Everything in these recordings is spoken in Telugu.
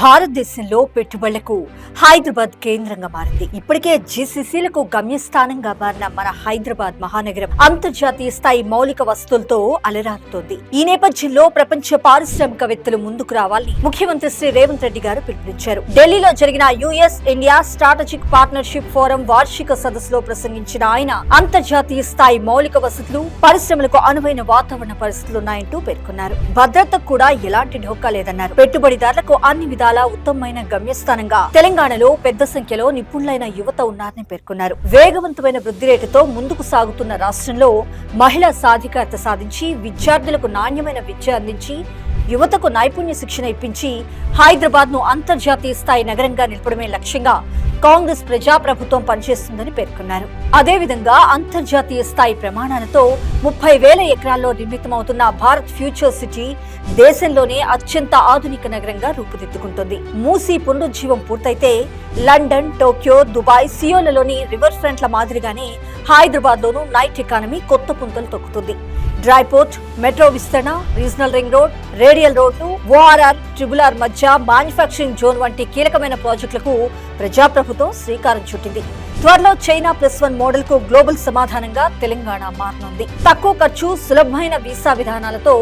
భారతదేశంలో పెట్టుబడులకు హైదరాబాద్ కేంద్రంగా మారింది. ఇప్పటికే జీసీసీలకు గమ్యస్థానంగా మారిన మన హైదరాబాద్ మహానగరం అంతర్జాతీయ స్థాయి మౌలిక వస్తువులతో అలరారుతోంది. ఈ నేపథ్యంలో ప్రపంచ పారిశ్రామికవేత్తలు ముందుకు రావాలని ముఖ్యమంత్రి శ్రీ రేవంత్ రెడ్డి గారు పిలుపునిచ్చారు. ఢిల్లీలో జరిగిన US India strategic partnership forum వార్షిక సదస్సులో ప్రసంగించిన ఆయన అంతర్జాతీయ స్థాయి మౌలిక వసతులు పరిశ్రమలకు అనువైన వాతావరణ పరిస్థితులు ఉన్నాయంటూ పేర్కొన్నారు. భద్రతకు కూడా ఎలాంటి ఢోకా లేదన్నారు. పెట్టుబడిదారులకు అన్ని విధాలా ఉత్తమమైన గమ్యస్థానంగా తెలంగాణలో పెద్ద సంఖ్యలో నిపుణులైన యువత ఉన్నారని పేర్కొన్నారు. వేగవంతమైన వృద్ధి రేటుతో ముందుకు సాగుతున్న రాష్ట్రంలో మహిళా సాధికారత సాధించి విద్యార్థులకు నాణ్యమైన విద్య అందించి యువతకు నైపుణ్య శిక్షణ ఇప్పించి హైదరాబాద్ను అంతర్జాతీయ స్థాయి నగరంగా నిలపడమే లక్ష్యంగా కాంగ్రెస్ ప్రజాప్రభుత్వం పనిచేస్తుందని పేర్కొన్నారు. అదేవిధంగా అంతర్జాతీయ స్థాయి ప్రమాణాలతో ముప్పై వేల ఎకరాల్లో నిర్మితమవుతున్న భారత్ ఫ్యూచర్ సిటీ దేశంలోనే అత్యంత ఆధునిక నగరంగా రూపుదిద్దుకుంటుంది. మూసీ పునరుజ్జీవం పూర్తయితే లండన్ టోక్యో దుబాయ్ సియోలలోని రివర్ ఫ్రంట్ల మాదిరిగానే హైదరాబాద్ లోనూ నైట్ ఎకానమీ కొత్త పుంతలు తొక్కుతుంది. డ్రై పోర్ట్ మెట్రో విస్తరణ రీజనల్ రింగ్ రోడ్ రేడియల్ రోడ్లు ఓఆర్ఆర్ ట్రిబుల్ ఆర్ మధ్య మ్యానుఫ్యాక్చరింగ్ జోన్ వంటి కీలకమైన ప్రాజెక్టులకు ప్రజాప్రభుత్వం శ్రీకారం చుట్టింది. త్వరలో చైనా ప్లస్ వన్ మోడల్కు గ్లోబల్ సమాధానంగా తెలంగాణ మారనుంది. తక్కువ ఖర్చు సులభమైన వీసా విధానాలతో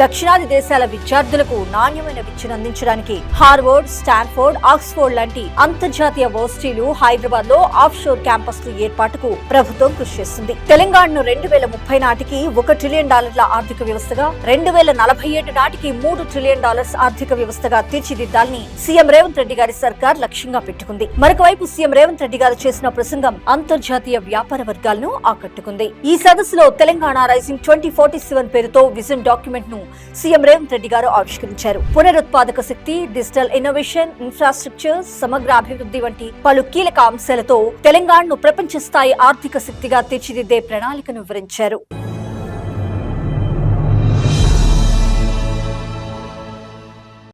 దక్షిణాది దేశాల విద్యార్థులకు నాణ్యమైన విద్యను అందించడానికి హార్వర్డ్ స్టాన్ఫోర్డ్ ఆక్స్ఫోర్డ్ లాంటి అంతర్జాతీయ వర్సిటీలు హైదరాబాద్లో ఆఫ్ షోర్ క్యాంపస్లు ఏర్పాటుకు ప్రభుత్వం కృషి చేస్తుంది. తెలంగాణను రెండు వేల ముప్పై నాటికి ఒక ట్రిలియన్ డాలర్ల ఆర్థిక వ్యవస్థగా రెండు వేల నలభై ఏడు నాటికి మూడు ట్రిలియన్ డాలర్స్ ఆర్థిక వ్యవస్థగా తీర్చిదిద్దాలని సీఎం రేవంత్ రెడ్డి గారి సర్కార్ లక్ష్యంగా పెట్టుకుంది. మరొకవైపు సీఎం రేవంత్ రెడ్డి గారు చేసిన ప్రసంగం అంతర్జాతీయ వ్యాపార వర్గాలను ఆకట్టుకుంది. ఈ సదస్సులో Telangana rising twenty forty seven పేరుతో విజన్ డాక్యుమెంట్ను సీఎం రేవంత్ రెడ్డి గారు ఆవిష్కరించారు. పునరుత్పాదక శక్తి డిజిటల్ ఇన్నోవేషన్ ఇన్ఫ్రాస్ట్రక్చర్ సమగ్ర అభివృద్ధి వంటి పలు కీలక అంశాలతో తెలంగాణను ప్రపంచ స్థాయి ఆర్థిక శక్తిగా తీర్చిదిద్దే ప్రణాళికను వివరించారు.